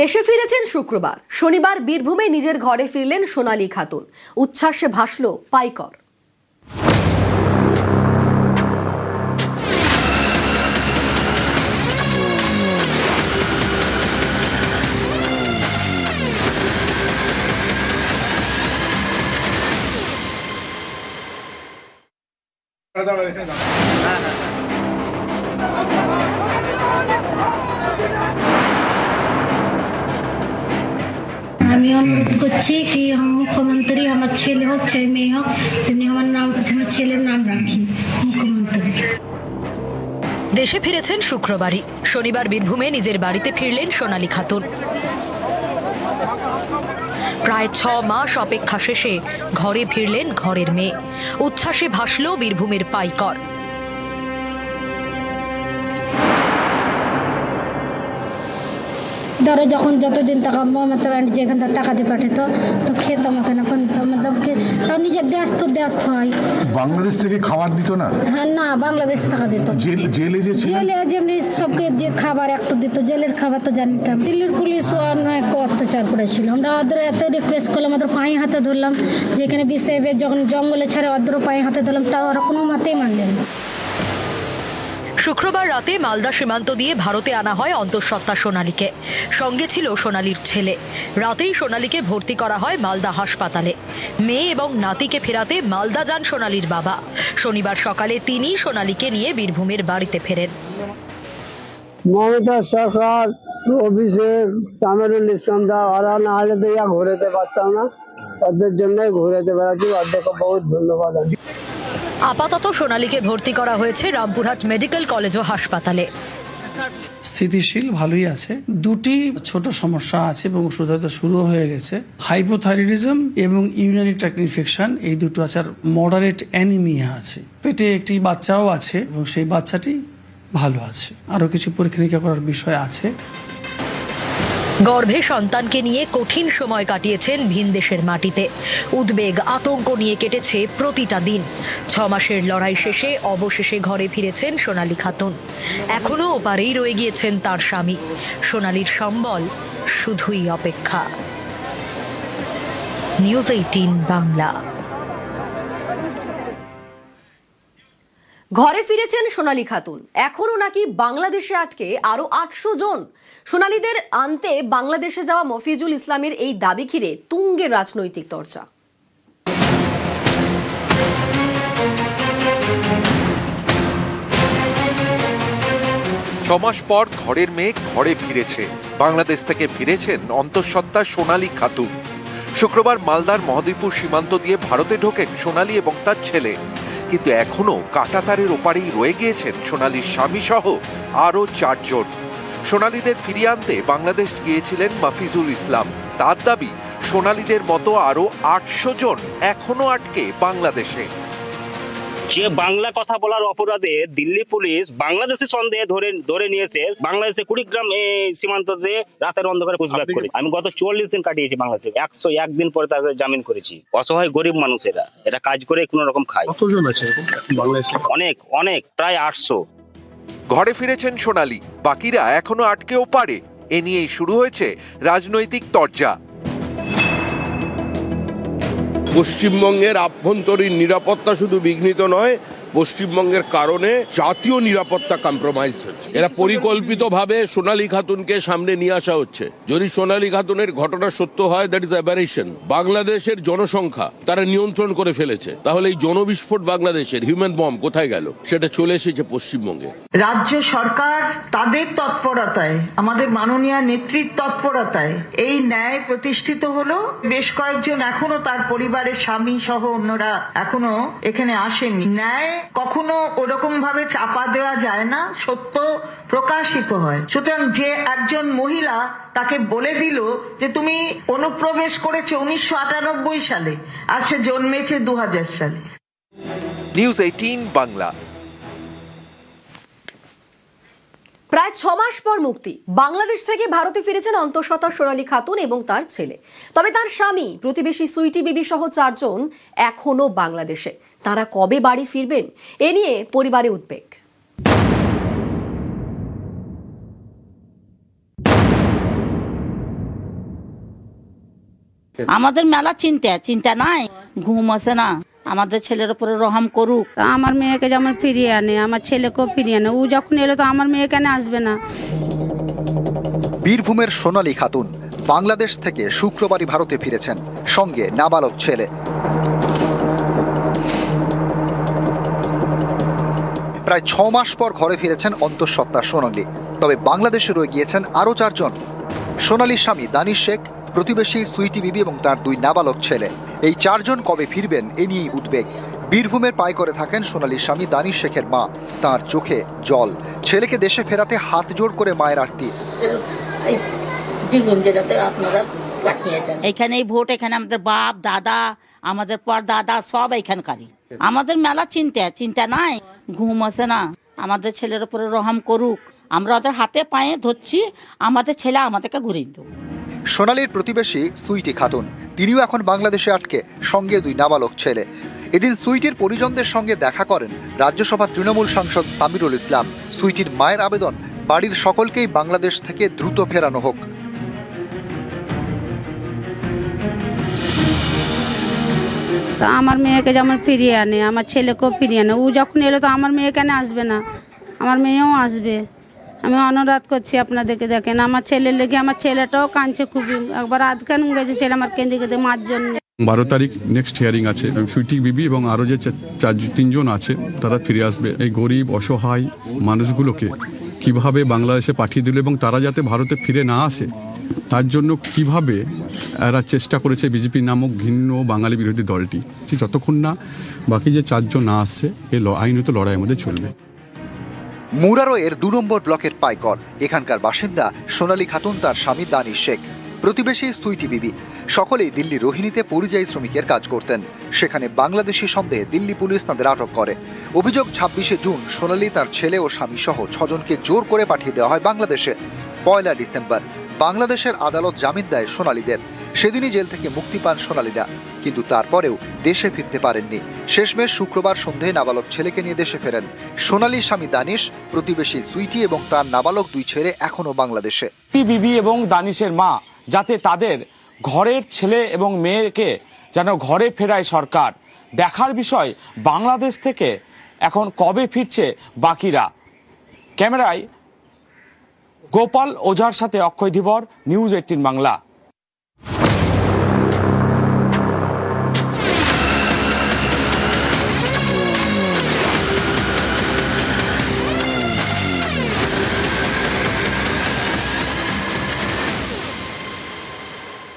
দেশে ফিরেছেন শুক্রবার। শনিবার বীরভূমে নিজের ঘরে ফিরলেন সোনালী খাতুন। উচ্ছ্বাসে ভাসল পাইকর। দাঁড়া আমি অনুরোধ করছি কি মুখ্যমন্ত্রী আমার ছেলে হোক চাই মেয়ে হোক তেমনি আমার নাম আমার ছেলের নাম রাখি মুখ্যমন্ত্রী দেশে ফিরেছেন শুক্রবারই শনিবার বীরভূমে নিজের বাড়িতে ফিরলেন সোনালী খাতুন। প্রায় ছ মাস অপেক্ষা শেষে ঘরে ফিরলেন ঘরের মেয়ে। উচ্ছ্বাসে ভাসল বীরভূমের পাইকর। ধরো যখন যতদিন টাকা মমতা ব্যানার্জি যেখান থেকে টাকা দিয়ে পাঠাতো তো খেতাম ওখানে এখন তো মতলব তাও নিজের দেশ তো দেশ হয়। বাংলাদেশ থেকে খাবার দিত না? হ্যাঁ না বাংলাদেশ টাকা দিত। জেল জেলে যে জেলে যেমনি সবকে যে খাবার একটু দিত জেলের খাবার তো জানি কেন দিল্লির পুলিশ অনেক অত্যাচার করেছিল। আমরা ওদের এত রিকোয়েস্ট করলাম ওদের পায়ে হাতে ধরলাম যে এখানে বিসেবে যখন জঙ্গলে ছাড়ে ওদেরও পায়ে হাতে ধরলাম তাও ওরা কোনো মতেই মানলেন না। শুক্রবার রাতে মালদা সীমান্ত দিয়ে ভারতে আনা হয় অন্তঃসত্ত্বা সোনালীকে। সঙ্গে ছিল সোনালীর ছেলে। রাতেই সোনালীকে ভর্তি করা হয় মালদা হাসপাতালে। মেয়ে এবং নাতিকে ফেরাতে মালদা যান সোনালীর বাবা। শনিবার সকালে তিনি সোনালীকে নিয়ে বীরভূমের বাড়িতে ফেরেন। মমতা সরকার অভিষেক ইসলাম দা ওরা না হলে তো ইয়া ঘুরেতে পারতাম না। ওদের জন্যই ঘুরেতে বেড়াচ্ছি। ওদেরকে বহুত ধন্যবাদ। আমি আপাতত সোনালীকে ভর্তি করা হয়েছে রামপুরহাট মেডিকেল কলেজ ও হাসপাতালে। স্থিতিশীল, ভালোই আছে। দুটি ছোট সমস্যা আছে এবং ওষুধ হয়তো শুরু হয়ে গেছে। হাইপোথাইরয়েডিজম এবং ইউরিনারি ট্র্যাক্ট ইনফেকশন এই দুটো আছে। আর মডারেট অ্যানিমিয়া আছে। পেটে একটি বাচ্চাও আছে এবং সেই বাচ্চাটি ভালো আছে। আরও কিছু পরীক্ষা নিরীক্ষা করার বিষয় আছে। গর্ভে সন্তানকে নিয়ে কঠিন সময় কাটিয়েছেন ভিনদেশের মাটিতে। উদ্বেগ, আতঙ্ক নিয়ে কেটেছে প্রতিটা দিন। ছ মাসের লড়াই শেষে অবশেষে ঘরে ফিরেছেন সোনালী খাতুন। এখনও ওপারেই রয়ে গিয়েছেন তার স্বামী। সোনালীর সম্বল শুধুই অপেক্ষা। News eighteen Bangla. ঘরে ফিরেছেন সোনালী খাতুন। এখনও নাকি বাংলাদেশে আটকে আরও আটশো জন। সোনালীদের আনতে বাংলাদেশে যাওয়া মফিজুল ইসলামের এই দাবি ঘিরে তুঙ্গের রাজনৈতিক চর্চা ছমাস পর ঘরের মেয়ে ঘরে ফিরেছে। বাংলাদেশ থেকে ফিরেছেন অন্তঃসত্ত্বা সোনালী খাতুন। শুক্রবার মালদার মহাদীপুর সীমান্ত দিয়ে ভারতে ঢোকেন সোনালী এবং তার ছেলে কিন্তু এখনও কাটাতারের ওপারেই রয়ে গিয়েছেন সোনালির স্বামী সহ আরও চারজন। সোনালিদের ফিরিয়ে আনতে বাংলাদেশ গিয়েছিলেন মাফিজুল ইসলাম। তার দাবি, সোনালিদের মতো আরও আটশো জন এখনও আটকে বাংলাদেশে। যে বাংলা কথা বলার অপরাধে দিল্লি পুলিশ বাংলাদেশি সন্দেহে ধরে ধরে নিয়েছে। বাংলাদেশে কুড়িগ্রাম এই সীমান্ত দিয়ে রাতের অন্ধকারে পুষব্যাক করে আমি গত চল্লিশ দিন কাটিয়েছি বাংলাদেশে। একশো একদিন পরে তাদের জামিন করেছি। অসহায় গরিব মানুষ এরা এরা কাজ করে কোনো রকম খায়। কতজন আছে বাংলাদেশে? অনেক অনেক প্রায় আটশো। ঘরে ফিরেছেন সোনালী। বাকিরা এখনও আটকেও পারে। এ নিয়েই শুরু হয়েছে রাজনৈতিক তরজা। পশ্চিমবঙ্গের আভ্যন্তরীণ নিরাপত্তা শুধু বিঘ্নিত নয় পশ্চিমবঙ্গের কারণে জাতীয় নিরাপত্তা কম্প্রোমাইজ হচ্ছে। এরা পরিকল্পিতভাবে সোনালী খাতুনকে সামনে নিয়ে আসা হচ্ছে। যদি সোনালী খাতুনের ঘটনা সত্য হয় দ্যাট ইজ অ্যাবারেশন বাংলাদেশের জনসংখ্যা তারা নিয়ন্ত্রণ করে ফেলেছে। তাহলে এই জনবিস্ফোট বাংলাদেশের হিউম্যান বম কোথায় গেল? সেটা চলে এসেছে পশ্চিমবঙ্গে। রাজ্য সরকার তাদের তৎপরতায় আমাদের মাননীয় নেত্রীর তৎপরতায় এই ন্যায় প্রতিষ্ঠিত হলো। বেশ কয়েকজন এখনও তার পরিবারের স্বামী সহ অন্যরা এখনও এখানে আসেনি। ন্যায় কখনো ওরকম ভাবে চাপা দেওয়া যায় না সত্য প্রকাশিত হয়। সুতরাং যে একজন মহিলা তাকে বলে দিল যে তুমি অনুপ্রবেশ করেছে উনিশশো আটানব্বই সালে আর সে জন্মেছে দু সালে। নিউজ এইটিন বাংলা প্রায় ছ মাস পর মুক্তি। বাংলাদেশ থেকে ভারতে ফিরেছেন অন্তঃসত্ত্বা সোনালী খাতুন এবং তার ছেলে। তবে তার স্বামী প্রতিবেশী সুইটি বিবি সহ চারজন এখনও বাংলাদেশে। তারা কবে বাড়ি ফিরবেন এ নিয়ে পরিবারে উদ্বেগ। আমাদের মেলা চিন্তা চিন্তা নাই ঘুম আসে না। আমাদের ছেলের উপরে রহম করুক। আমার মেয়েকে যেমন ফিরিয়ে আনে আমার ছেলেকেও ফিরিয়ে আনে ও যখন এলো তো আমার মেয়ে কেন আসবে না? বীরভূমের সোনালী খাতুন বাংলাদেশ থেকে শুক্রবারই ভারতে ফিরেছেন সঙ্গে নাবালক ছেলে। প্রায় ছ মাস পর ঘরে ফিরেছেন অন্তঃসত্ত্বা সোনালী। তবে বাংলাদেশে রয়ে গিয়েছেন আরও চারজন। সোনালীর স্বামী দানিশ শেখ প্রতিবেশী সুইটি বিবি এবং তার দুই নাবালক ছেলে। এই চারজন কবে ফিরবেন এ নিয়েই উদ্বেগ। বীরভূমের পায় করে থাকেন সোনালীর স্বামী দানিশ শেখের মা। তার চোখে জল। ছেলেকে দেশে ফেরাতে হাত জোড় করে মায়ের আরতি। এখানে এই ভোট এখানে আমাদের বাপ দাদা আমাদের পর দাদা সব এখানকারই। আমাদের মেলা চিন্তা চিন্তা নাই ঘুম আসে না। আমাদের ছেলের উপরে রহম করুক। আমরা ওদের হাতে পায়ে ধরছি আমাদের ছেলে আমাদেরকে ঘুরিয়ে দেবো। সোনালীর প্রতিবেশী সুইটি খাতুন। তিনিও এখন বাংলাদেশে আটকে সঙ্গে দুই নাবালক ছেলে। এদিন সুইটির পরিজনদের সঙ্গে দেখা করেন রাজ্যসভা তৃণমূল সাংসদ সামিরুল ইসলাম। সুইটির মায়ের আবেদন বাড়ির সকলকেই বাংলাদেশ থেকে দ্রুত ফেরানো হোক। তা আমার মেয়েকে যেমন ফিরিয়ে আনে, আমার ছেলেকেও ফিরিয়ে আনে। ও যখন এলো তো আমার মেয়ে কেন আসবে না? আমার মেয়েও আসবে। আমি অনুরোধ করছি আপনাদেরকে, দেখেন আমার ছেলের লেগে আমার ছেলেটাও কাঁদছে খুবই একবার আধখান গেছে ছেলে আমার কেঁদে কেঁদে মার জন্য। বারো তারিখ নেক্সট হিয়ারিং আছে। সুইটি বিবি এবং আরও যে চার তিনজন আছে, তারা ফিরে আসবে। এই গরিব, অসহায় মানুষগুলোকে কীভাবে বাংলাদেশে পাঠিয়ে দিল এবং তারা যাতে ভারতে ফিরে না আসে? তার জন্য কীভাবে এরা চেষ্টা করেছে বিজেপি নামক ঘিন্ন বাঙালি বিরোধী দলটি? ঠিক যতক্ষণ না, বাকি যে চারজন না আসছে ল- আইনত লড়াই আমাদের চলবে। মুরারো এর দু নম্বর ব্লকের পাইকর। এখানকার বাসিন্দা সোনালী খাতুন, তার স্বামী দানিশ শেখ। প্রতিবেশী সুইটি বিবি। সকলেই দিল্লি রোহিণীতে পরিযায়ী শ্রমিকের কাজ করতেন। সেখানে বাংলাদেশি সন্দেহে দিল্লি পুলিশ তাদের আটক করে। অভিযোগ ছাব্বিশে জুন, সোনালী তার ছেলে ও স্বামী সহ ছজনকে জোর করে পাঠিয়ে দেওয়া হয় বাংলাদেশে। পয়লা ডিসেম্বর। বাংলাদেশের আদালত জামিন দেয় সোনালীদের। সেদিনই জেল থেকে মুক্তি পান সোনালীরা। কিন্তু তারপরেও দেশে ফিরতে পারেননি। শেষমেশ শুক্রবার সন্ধ্যায় নাবালক ছেলেকে নিয়ে দেশে ফেরেন। সোনালীর স্বামী দানিশ, প্রতিবেশী সুইটি এবং তার নাবালক দুই ছেলে এখনও বাংলাদেশে। বিবি এবং দানিশের মা, যাতে তাদের ঘরের ছেলে এবং মেয়েকে যেন ঘরে ফেরায় সরকার। দেখার বিষয়, বাংলাদেশ থেকে এখন কবে ফিরছে বাকিরা? ক্যামেরায় গোপাল ওঝার সাথে অক্ষয় ধীবর নিউজ এইটিন বাংলা।